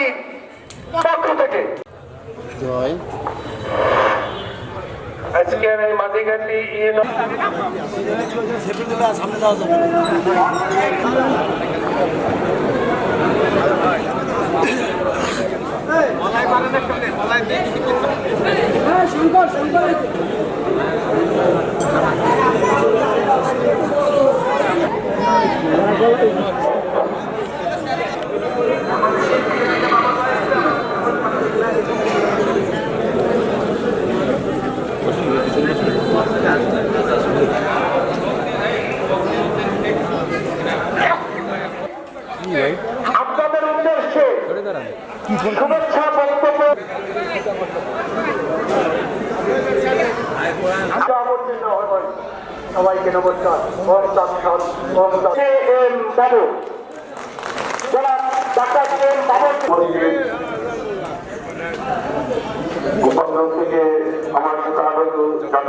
Committee পক্ষ থেকে। আজকের এই শুভেচ্ছা বক্তব্য। সবাইকে নমস্কার। ওম তৎসৎ ওম এম বাবু? জনাব ডাক্তার এম বাবু? গোপালগঞ্জ থেকে আমার সাথে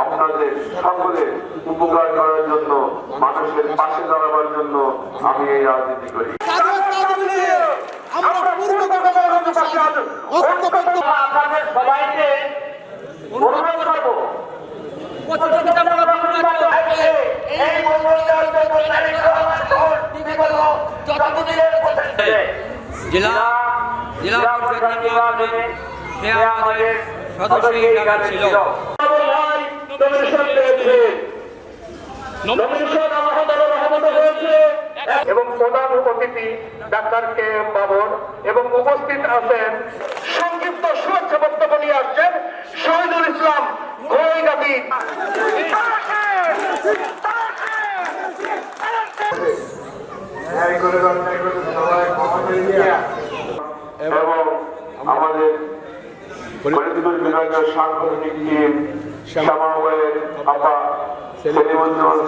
আপনাদের সকলের উপকার করার জন্য মানুষের পাশে দাঁড়াবার জন্য আমি এই রাজনীতি করি। সবাইকে অনুরোধ করব। এই মঙ্গলবার জন্য তারিখ রহমান ভোট বিগত যতদিনের পর্যন্ত জেলা জেলা পরিষদ নির্বাচনে সে আমাদের সদস্য হিসাবে ছিল এবং প্রধান অতিথি ডাক্তার কে এম বাবর এবং উপস্থিত আছেন সংক্ষিপ্ত বক্তব্য নিয়ে আসছেন শহীদুল ইসলাম গোয়েগাবি এবং আমাদের বিভাগীয় সাংগঠনিক টিম শ্যামা আপা সেলিমুজ্জামান